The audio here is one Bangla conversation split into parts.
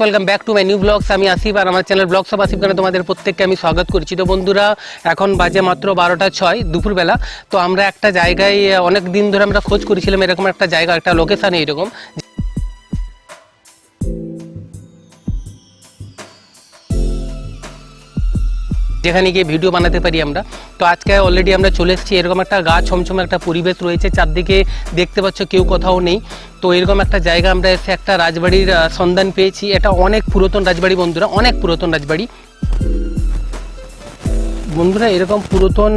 Welcome back to my new blogs আমি আসিফ আর আমার চ্যানেল ব্লগস অফ আসিফ খানে তোমাদের প্রত্যেককে আমি স্বাগত করছি। তো বন্ধুরা, এখন বাজে মাত্র বারোটা ছয়, দুপুরবেলা। তো আমরা একটা জায়গায়, অনেক দিন ধরে আমরা খোঁজ করেছিলাম এরকম একটা জায়গা, একটা লোকেশানে এরকম। যেখানে গিয়ে ভিডিও বানাতে পারি আমরা। তো আজকে অলরেডি আমরা চলে এসেছি। এরকম একটা গা ছমছম একটা পরিবেশ রয়েছে। চারদিকে দেখতে পাচ্ছ কেউ কোথাও নেই। তো এরকম একটা জায়গা আমরা এসে একটা রাজবাড়ির সন্ধান পেয়েছি। এটা অনেক পুরাতন রাজবাড়ি বন্ধুরা, অনেক পুরাতন রাজবাড়ি। বন্ধুরা, এরকম পুরাতন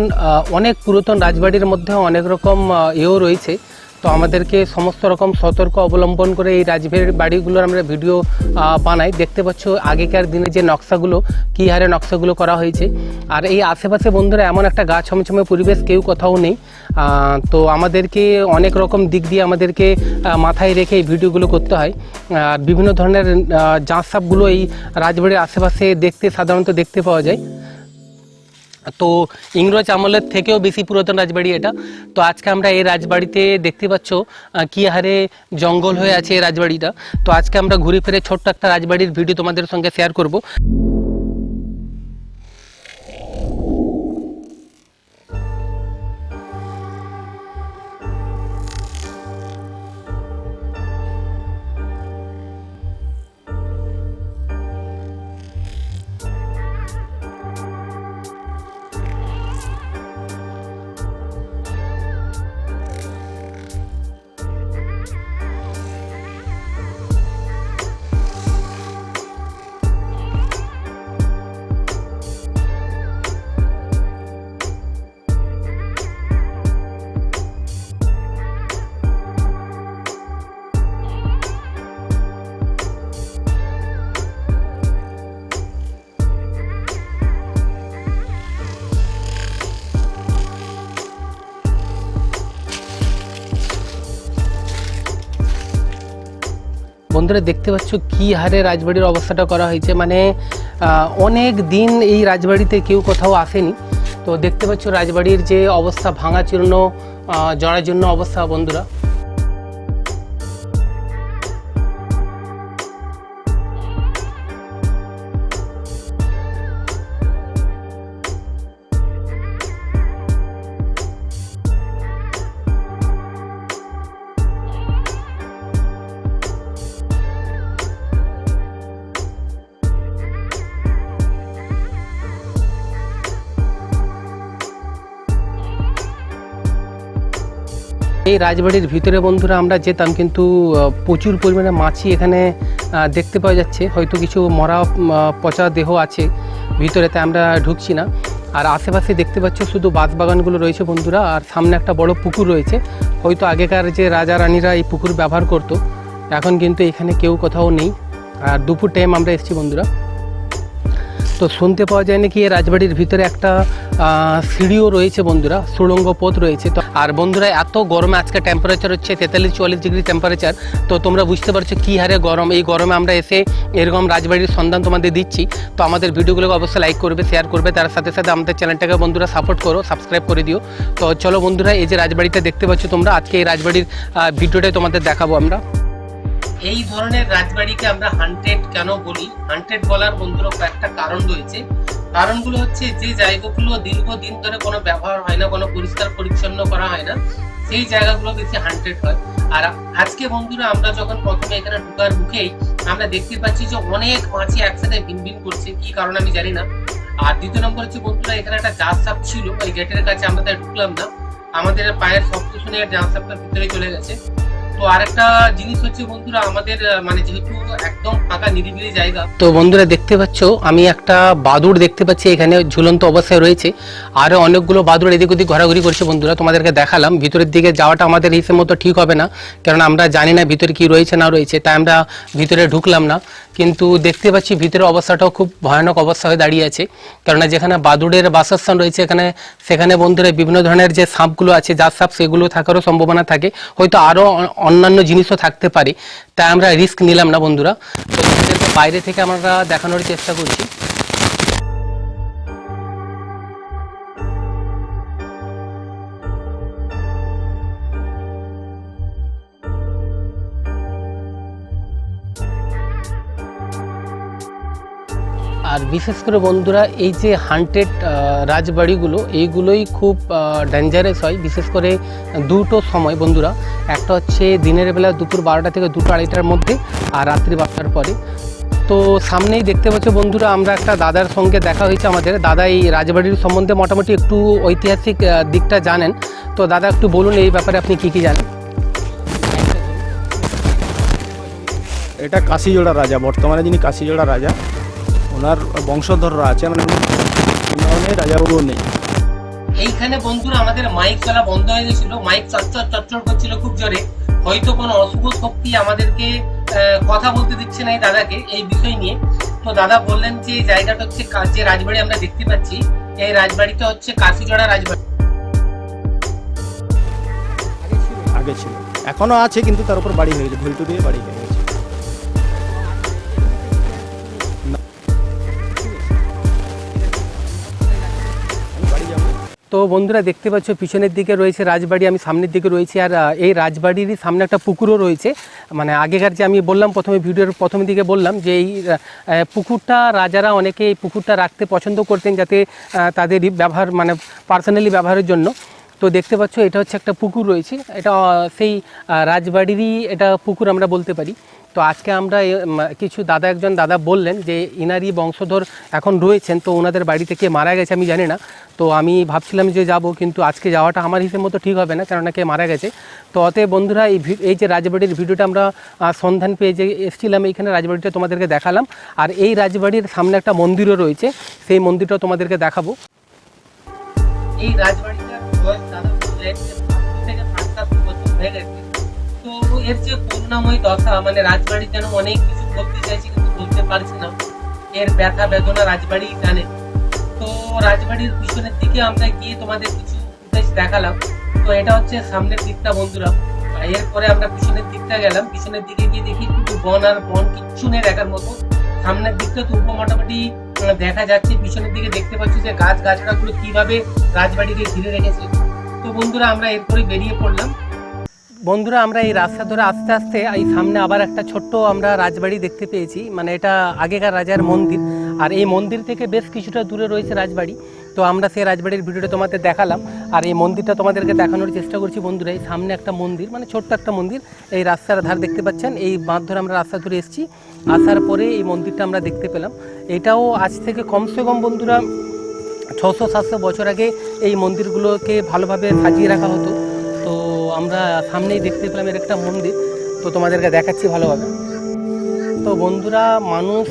অনেক পুরাতন রাজবাড়ির মধ্যে অনেক রকম এও রয়েছে। তো আমাদেরকে সমস্ত রকম সতর্ক অবলম্বন করে এই রাজবাড়ির বাড়িগুলোর আমরা ভিডিও বানাই। দেখতে পাচ্ছ আগেকার দিনে যে নকশাগুলো, কী হারে নকশাগুলো করা হয়েছে। আর এই আশেপাশে বন্ধুরা এমন একটা গা ছমছমে পরিবেশ, কেউ কোথাও নেই। তো আমাদেরকে অনেক রকম দিক দিয়ে আমাদেরকে মাথায় রেখে এই ভিডিওগুলো করতে হয়। আর বিভিন্ন ধরনের জাঁশ সাপগুলো এই রাজবাড়ির আশেপাশে দেখতে, সাধারণত দেখতে পাওয়া যায়। তো ইংরেজ আমলের থেকেও বেশি পুরাতন রাজবাড়ি এটা। তো আজকে আমরা এই রাজবাড়িতে দেখতে পাচ্ছ কি হারে জঙ্গল হয়ে আছে এই রাজবাড়িটা। তো আজকে আমরা ঘুরে ফিরে ছোট্ট একটা রাজবাড়ির ভিডিও তোমাদের সঙ্গে শেয়ার করব। বন্ধুরা দেখতে পাচ্ছ কি হারে রাজবাড়ির অবস্থাটা করা হয়েছে। মানে অনেক দিন এই রাজবাড়িতে কেউ কোথাও আসেনি। তো দেখতে পাচ্ছ রাজবাড়ির যে অবস্থা ভাঙাচূর্ণ আহ, জরাজীর্ণ অবস্থা বন্ধুরা। এই রাজবাড়ির ভিতরে বন্ধুরা আমরা যেতাম কিন্তু প্রচুর পরিমাণে মাছি এখানে দেখতে পাওয়া যাচ্ছে। হয়তো কিছু মরা পচা দেহ আছে ভিতরে, তাই আমরা ঢুকছি না। আর আশেপাশে দেখতে পাচ্ছ শুধু বাগানগুলো রয়েছে বন্ধুরা, আর সামনে একটা বড় পুকুর রয়েছে। হয়তো আগেকার যে রাজা রানীরা এই পুকুর ব্যবহার করতো, এখন কিন্তু এখানে কেউ কোথাও নেই। আর দুপুর টাইম আমরা এসেছি বন্ধুরা। তো শুনতে পাওয়া যায় নাকি এই রাজবাড়ির ভিতরে একটা সিঁড়িও রয়েছে বন্ধুরা, সুড়ঙ্গ পথ রয়েছে। তো আর বন্ধুরা, এত গরমে আজকে টেম্পারেচার হচ্ছে, তেতাল্লিশ, চুয়াল্লিশ ডিগ্রি টেম্পারেচার তো তোমরা বুঝতে পারছ কী হারে গরম। এই গরমে আমরা এসে এরকম রাজবাড়ির সন্ধান তোমাদের দিচ্ছি। তো আমাদের ভিডিওগুলোকে অবশ্যই লাইক করবে শেয়ার করবে। তার সাথে সাথে আমাদের চ্যানেলটাকে বন্ধুরা সাপোর্ট করো সাবস্ক্রাইব করে দিও। তো চলো বন্ধুরা, এই যে রাজবাড়িটা দেখতে পাচ্ছ তোমরা, আজকে এই রাজবাড়ির ভিডিওটাই তোমাদের দেখাবো আমরা। এই ধরনের রাজবাড়িকে আমরা হান্টেড কেন বলি? হান্টেড বলার বন্ধুরা কয়েকটা কারণ রয়েছে। কারণগুলো হচ্ছে যে জায়গাগুলো দীর্ঘদিন ধরে কোনো ব্যবহার হয় না, কোনো পরিষ্কার পরিচ্ছন্ন করা হয় না, সেই জায়গাগুলো বেশি হান্টেড হয়। আর আজকে বন্ধুরা আমরা যখন প্রথমে এখানে ঢুকার মুখেই আমরা দেখতে পাচ্ছি যে অনেক মাছি একসাথে ভিনভিন করছে, কি কারণ আমি জানি না। আর দ্বিতীয় নম্বর হচ্ছে বন্ধুরা, এখানে একটা জাত সাপ ছিল, ওই গেটের কাছে আমরা তাই ঢুকলাম না। আমাদের পায়ের শব্দ শুনে জাত সাপটা ভিতরে চলে গেছে। মানে তো বন্ধুরা দেখতে পাচ্ছ, আমি একটা বাদুড় দেখতে পাচ্ছি, এখানে ঝুলন্ত অবস্থায় রয়েছে। আরও অনেকগুলো বাদুড় এদিক ওদিক ঘোরাঘুরি করছে বন্ধুরা, তোমাদেরকে দেখালাম। ভিতরের দিকে যাওয়াটা আমাদের হিসেবে মতো ঠিক হবে না কারণ আমরা জানি না ভিতরে কি রয়েছে, না রয়েছে, তাই আমরা ভিতরে ঢুকলাম না। কিন্তু দেখতে পাচ্ছি ভিতরে অবস্থাটাও খুব ভয়ানক অবস্থা হয়ে দাঁড়িয়ে আছে। কেননা যেখানে বাদুড়ের বাসস্থান রয়েছে, এখানে, সেখানে বন্ধুরা বিভিন্ন ধরনের যে সাপগুলো আছে যার সাপ সেগুলো থাকারও সম্ভাবনা থাকে। হয়তো আরও অন্যান্য জিনিসও থাকতে পারে। তাই আমরা রিস্ক নিলাম না বন্ধুরা। তো বাইরে থেকে আমরা দেখানোর চেষ্টা করছি। আর বিশেষ করে বন্ধুরা, এই যে হান্টেড রাজবাড়িগুলো, এইগুলোই খুব ডেঞ্জারাস হয়। বিশেষ করে দুটো সময় বন্ধুরা, একটা হচ্ছে দিনের বেলা দুপুর বারোটা থেকে দুটো আড়াইটার মধ্যে আর রাত্রি বারোটার পরে। তো সামনেই দেখতে পাচ্ছ বন্ধুরা, আমরা একটা দাদার সঙ্গে দেখা হয়েছে আমাদের। দাদা এই রাজবাড়ির সম্বন্ধে মোটামুটি একটু ঐতিহাসিক দিকটা জানেন। তো দাদা একটু বলুন এই ব্যাপারে আপনি কি কি জানেন? এটা কাশিজোড়া রাজা, বর্তমানে যিনি কাশিজোড়া রাজা ওনার বংশধররা আছে মানে নেই রাজাবাবুও নেই। এইখানে বন্ধুরা আমাদের মাইক চলা বন্ধ হয়ে গেছিল মাইক চচ্চর চচ্চর করছিল খুব জোরে। হয়তো কোনো অশুভ শক্তি আমাদেরকে কথা বলতে দিচ্ছে না এই দাদাকে এই বিষয় নিয়ে। তো দাদা বললেন যে এই জায়গাটা হচ্ছে যে রাজবাড়ি আমরা দেখতে পাচ্ছি এই রাজবাড়িটা হচ্ছে কাশিজোড়া রাজবাড়ি। আগে ছিল। এখনও আছে কিন্তু তার উপর বাড়ি হয়ে গেছে ভুলটু দিয়ে বাড়ি হয়ে গেছে তো বন্ধুরা দেখতে পাচ্ছ, পিছনের দিকে রয়েছে রাজবাড়ি, আমি সামনের দিকে রয়েছি। আর এই রাজবাড়িরই সামনে একটা পুকুরও রয়েছে। মানে আগেকার যে আমি বললাম প্রথমে ভিডিওর প্রথম দিকে বললাম যে এই পুকুরটা রাজারা অনেকে এই পুকুরটা রাখতে পছন্দ করতেন যাতে তাদের ব্যবহার মানে পার্সোনালি ব্যবহারের জন্য। তো দেখতে পাচ্ছ, এটা হচ্ছে একটা পুকুর রয়েছে। এটা সেই রাজবাড়িরই এটা পুকুর আমরা বলতে পারি। তো আজকে আমরা কিছু দাদা একজন দাদা বললেন যে ইনারই বংশধর এখন রয়েছেন, তো ওনাদের বাড়ি থেকে মারা গেছে আমি জানি না। তো আমি ভাবছিলাম যে যাব, কিন্তু আজকে যাওয়াটা আমার হিসেবে মতো ঠিক হবে না, কেননা কে মারা গেছে। তো অতএব বন্ধুরা, এই এই যে রাজবাড়ির ভিডিওটা আমরা সন্ধান পেয়ে যে এসেছিলাম, এইখানে রাজবাড়িটা তোমাদেরকে দেখালাম। আর এই রাজবাড়ির সামনে একটা মন্দিরও রয়েছে, সেই মন্দিরটাও তোমাদেরকে দেখাবো। এই গেছে। তো এর যে করুণাময় দশা মানে রাজবাড়ি যেন অনেক কিছু বলতে চাইছি কিন্তু বলতে পারছি না। এর ব্যথা বেদনা রাজবাড়ি জানে। তো রাজবাড়ির পিছনের দিকে আমরা গিয়ে তোমাদের কিছু ফুটেজ দেখালাম। তো এটা হচ্ছে সামনের দিকটা বন্ধুরা। এরপরে আমরা পিছনের দিকটা গেলাম। পিছনের দিকে গিয়ে দেখি কিন্তু বন আর বন কিচ্ছু নেই দেখার মতো। সামনের দিকটা তো মোটামুটি দেখা যাচ্ছে। পিছনের দিকে দেখতে পাচ্ছি যে গাছ, গাছড়াগুলো কীভাবে রাজবাড়িকে ঘিরে রেখেছে। তো বন্ধুরা আমরা এরপরে বেরিয়ে পড়লাম। বন্ধুরা, আমরা এই রাস্তা ধরে আস্তে আস্তে এই সামনে আবার একটা ছোট্ট আমরা রাজবাড়ি দেখতে পেয়েছি। মানে এটা আগেকার রাজার মন্দির। আর এই মন্দির থেকে বেশ কিছুটা দূরে রয়েছে রাজবাড়ি। তো আমরা সেই রাজবাড়ির ভিডিওটা তোমাদের দেখালাম। আর এই মন্দিরটা তোমাদেরকে দেখানোর চেষ্টা করছি বন্ধুরা। এই সামনে একটা মন্দির মানে ছোট্ট একটা মন্দির। এই রাস্তার ধার দেখতে পাচ্ছেন। এই বাঁধ ধরে আমরা রাস্তা ধরে এসেছি। আসার পরে এই মন্দিরটা আমরা দেখতে পেলাম। এটাও আজ থেকে কমসে কম বন্ধুরা, ছশো সাতশো বছর আগে এই মন্দিরগুলোকে ভালোভাবে সাজিয়ে রাখা হতো। আমরা সামনেই দেখতে পেলাম এর একটা মন্দির। তো তোমাদেরকে দেখাচ্ছি ভালোভাবে। তো বন্ধুরা, মানুষ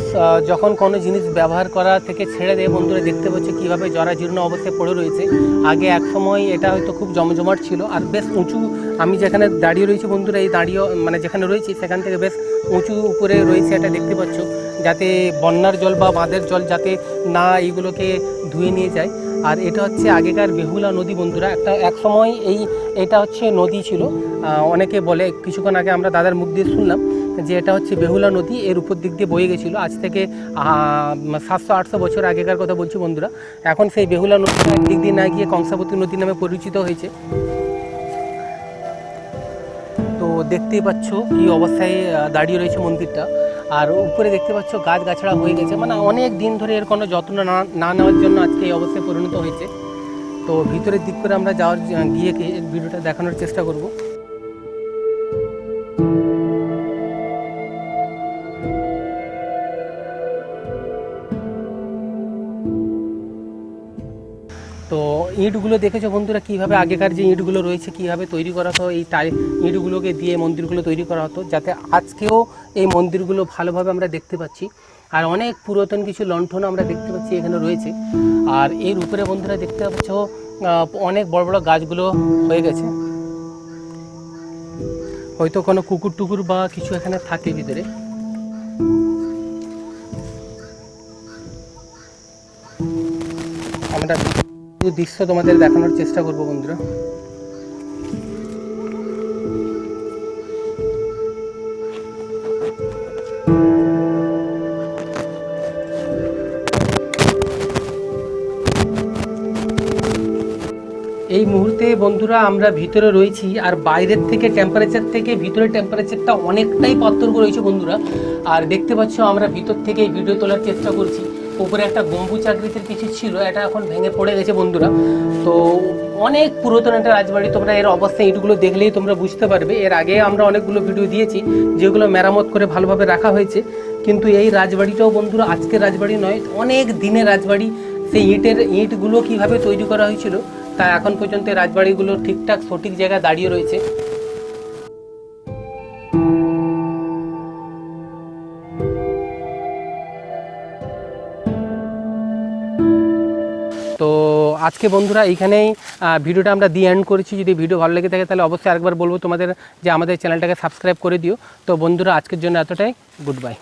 যখন কোনো জিনিস ব্যবহার করা থেকে ছেড়ে দেয়, বন্ধুরা দেখতে পাচ্ছে কীভাবে জরাজীর্ণ অবস্থায় পড়ে রয়েছে। আগে এক সময় এটা হয়তো খুব জমজমাট ছিল, আর বেশ উঁচু, আমি যেখানে দাঁড়িয়ে রয়েছি বন্ধুরা, এই দাঁড়িয়ে মানে যেখানে রয়েছি, সেখান থেকে বেশ উঁচু উপরে রয়েছে এটা দেখতে পাচ্ছ, যাতে বন্যার জল বা বাঁধের জল যাতে না এইগুলোকে ধুয়ে নিয়ে যায়। আর এটা হচ্ছে আগেকার বেহুলা নদী বন্ধুরা, একটা এক সময় এই, এটা হচ্ছে নদী ছিল। অনেকে বলে, কিছুক্ষণ আগে আমরা দাদার মুখ দিয়ে শুনলাম যে এটা হচ্ছে বেহুলা নদী, এর উপর দিক দিয়ে বয়ে গেছিল। আজ থেকে সাতশো, আটশো বছর আগেকার কথা বলছি বন্ধুরা। এখন সেই বেহুলা নদী দিক দিয়ে না গিয়ে কংসাবতী নদী নামে পরিচিত হয়েছে। দেখতেই পাচ্ছ কি অবস্থায় দাঁড়িয়ে রয়েছে মন্দিরটা। আর উপরে দেখতে পাচ্ছ গাছ গাছড়া হয়ে গেছে। মানে অনেক দিন ধরে এর কোনো যত্ন না না নেওয়ার জন্য আজকে এই অবস্থায় পরিণত হয়েছে। তো ভিতরের দিক করে আমরা যাওয়ার গিয়ে ভিডিওটা দেখানোর চেষ্টা করব। তো ইঁটগুলো দেখেছ বন্ধুরা? কীভাবে আগেকার যে ইঁটগুলো রয়েছে, কীভাবে তৈরি করা হতো, এই টাই ইঁটগুলোকে দিয়ে মন্দিরগুলো তৈরি করা হতো, যাতে আজকেও এই মন্দিরগুলো ভালোভাবে আমরা দেখতে পাচ্ছি। আর অনেক পুরাতন কিছু লণ্ঠন আমরা দেখতে পাচ্ছি এখানে রয়েছে। আর এর উপরে বন্ধুরা দেখতে পাচ্ছ অনেক বড় বড় গাছগুলো হয়ে গেছে। হয়তো কোনো কুকুর টুকুর বা কিছু এখানে থাকে ভিতরে। আমরা কিছু দৃশ্য তোমাদের দেখানোর চেষ্টা করব বন্ধুরা। এই মুহূর্তে বন্ধুরা আমরা ভিতরে রয়েছি আর বাইরের থেকে টেম্পারেচার থেকে ভিতরের টেম্পারেচারটা অনেকটাই পার্থক্য রয়েছে বন্ধুরা। আর দেখতে পাচ্ছ আমরা ভিতর থেকে ভিডিও তোলার চেষ্টা করছি। উপরে একটা গম্বুজ আকৃতির কিছু ছিল, এটা এখন ভেঙে পড়ে গেছে বন্ধুরা। তো অনেক পুরাতন একটা রাজবাড়ি, তোমরা এর অবস্থা ইটগুলো দেখলেই তোমরা বুঝতে পারবে। এর আগে আমরা অনেকগুলো ভিডিও দিয়েছি, যেগুলো মেরামত করে ভালোভাবে রাখা হয়েছে। কিন্তু এই রাজবাড়িটাও বন্ধুরা আজকের রাজবাড়ি নয়, অনেক দিনের রাজবাড়ি। সেই ইটের ইটগুলো কীভাবে তৈরি করা হয়েছিল, তা এখন পর্যন্ত রাজবাড়িগুলো ঠিকঠাক সঠিক জায়গায় দাঁড়িয়ে রয়েছে। আজকে বন্ধুরা এইখানেই ভিডিওটা আমরা দিয়ে এন্ড করেছি। যদি ভিডিও ভালো লেগে থাকে তাহলে অবশ্যই আরেকবার বলব তোমাদের যে আমাদের চ্যানেলটাকে সাবস্ক্রাইব করে দিও। তো বন্ধুরা, আজকের জন্য এতটাই। Good bye